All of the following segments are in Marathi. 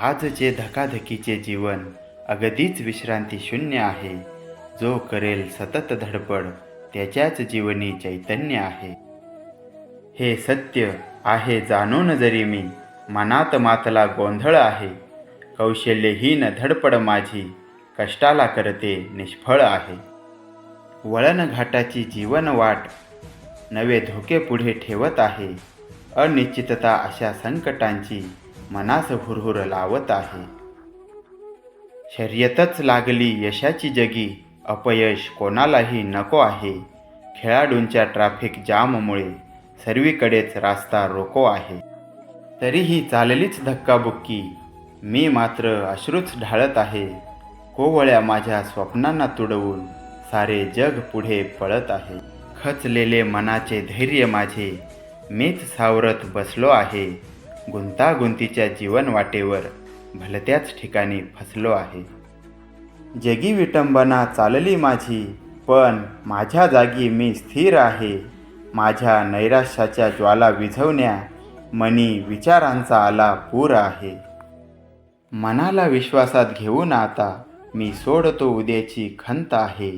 आजचे धकाधकीचे जीवन अगदीच विश्रांती शून्य आहे. जो करेल सतत धडपड त्याच्याच जीवनी चैतन्य आहे. हे सत्य आहे जाणून जरी मी मनात मातला गोंधळ आहे. कौशल्यहीन धडपड माझी कष्टाला करते निष्फळ आहे. वळण घाटाची जीवन वाट नवे धोके पुढे ठेवत आहे. अनिश्चितता अशा संकटांची मनास हुरहुर लावत आहे. शर्यतच लागली यशाची जगी. अपयश कोणालाही नको आहे. खेळाडूंच्या ट्रॅफिक जाममुळे सर्वीकडेच रास्ता रोको आहे. तरीही चाललीच धक्काबुक्की. मी मात्र अश्रूच ढाळत आहे. कोवळ्या माझ्या स्वप्नांना तुडवून सारे जग पुढे पळत आहे. खचलेले मनाचे धैर्य माझे. मीच सावरत बसलो आहे. गुंतागुंतीच्या जीवन वाटेवर भलत्याच ठिकाणी फसलो आहे. जगी विटंबना चालली माझी पण माझ्या जागी मी स्थिर आहे. माझ्या नैराश्याच्या ज्वाला विझवण्या मनी विचारांचा आला पूर आहे. मनाला विश्वासात घेऊन आता मी सोडतो उद्याची खंत आहे.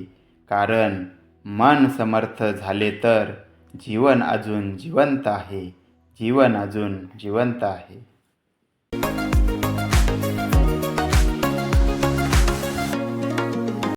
कारण मन समर्थ झाले तर जीवन अजून जिवंत आहे. जीवन अजून जिवंत आहे.